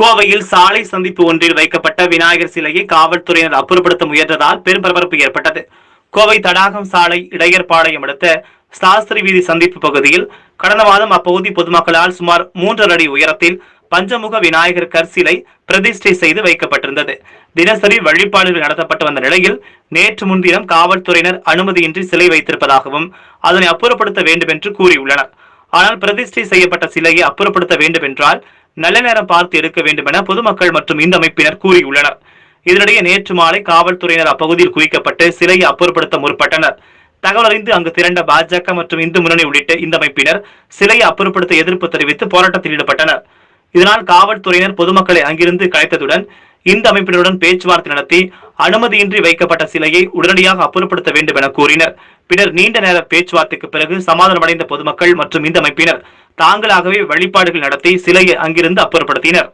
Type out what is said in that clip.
கோவையில் சாலை சந்திப்பு ஒன்றில் வைக்கப்பட்ட விநாயகர் சிலையை காவல்துறையினர் அப்புறப்படுத்த முயன்றதால் பெரும் பரபரப்பு ஏற்பட்டது. கோவை தடாகம் சாலை இடையர்பாளையம் அடுத்த சாஸ்திரி வீதி சந்திப்பு பகுதியில் கடந்த மாதம் அப்பகுதி பொதுமக்களால் சுமார் மூன்றரை அடி உயரத்தில் பஞ்சமுக விநாயகர் கற்சிலை பிரதிஷ்டை செய்து வைக்கப்பட்டிருந்தது. தினசரி வழிபாடுகள் நடத்தப்பட்டு வந்த நிலையில் நேற்று முன்தினம் காவல்துறையினர் அனுமதியின்றி சிலை வைத்திருப்பதாகவும் அதனை அப்புறப்படுத்த வேண்டும் என்று கூறியுள்ளனர். ஆனால் பிரதிஷ்டை செய்யப்பட்ட சிலையை அப்புறப்படுத்த வேண்டும் என்றால் நல்ல நேரம் பார்த்து எடுக்க வேண்டும் என பொதுமக்கள் மற்றும் இந்த அமைப்பினர் கூறியுள்ளனர். இதனிடையே நேற்று மாலை காவல்துறையினர் அப்பகுதியில் குவிக்கப்பட்டு சிலையை அப்புறப்படுத்த முற்பட்டனர். தகவல் அறிந்து அங்கு திரண்ட பாஜக மற்றும் இந்து முன்னணி உள்ளிட்ட இந்த அமைப்பினர் சிலையை அப்புறப்படுத்த எதிர்ப்பு தெரிவித்து போராட்டத்தில் ஈடுபட்டனர். இதனால் காவல்துறையினர் பொதுமக்களை அங்கிருந்து கலைத்ததுடன் இந்த அமைப்பினருடன் பேச்சுவார்த்தை நடத்தி அனுமதியின்றி வைக்கப்பட்ட சிலையை உடனடியாக அப்புறப்படுத்த வேண்டும் என கூறினர். பின்னர் நீண்ட நேர பேச்சுவார்த்தைக்கு பிறகு சமாதானமடைந்த பொதுமக்கள் மற்றும் இந்த அமைப்பினர் தாங்களாகவே வழிபாடுகள் நடத்தி சிலையை அங்கிருந்து அப்புறப்படுத்தினர்.